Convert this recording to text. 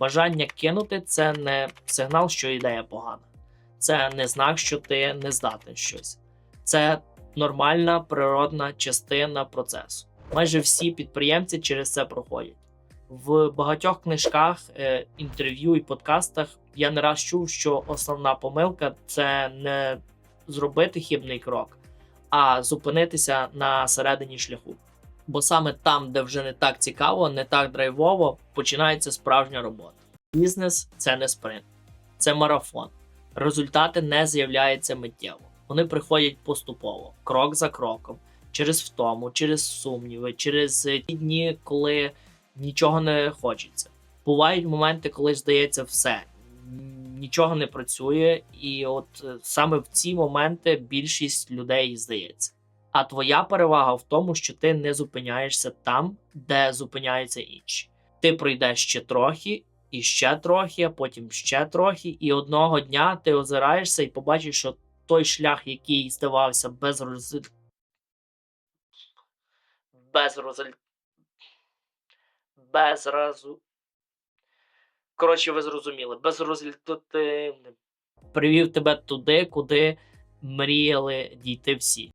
Бажання кинути це не сигнал, що ідея погана. Це не знак, що ти не здатен щось. Це нормальна природна частина процесу. Майже всі підприємці через це проходять. В багатьох книжках, е, інтерв'ю і подкастах я не раз чув, що основна помилка це не зробити хибний крок, а зупинитися на середині шляху. Бо саме там, де вже не так цікаво, не так драйвово, починається справжня робота. Бізнес це не спринт, це марафон. Результати не з'являються миттєво. Вони приходять поступово, крок за кроком, через втому, через сумніви, через е, ті дні, коли нічого не хочеться. Бувають моменти, коли здається все, нічого не працює, і от е, саме в ці моменти більшість людей здається. А твоя перевага в тому, що ти не зупиняєшся там, де зупиняються інші. Ти пройдеш ще трохи, і ще трохи, а потім ще трохи, і одного дня ти озираєшся і побачиш, що той шлях, який здавався без роз... без розель... без разу. Коротше, ви зрозуміли, безрезультативним. Привів тебе туди, куди мріяли дійти всі.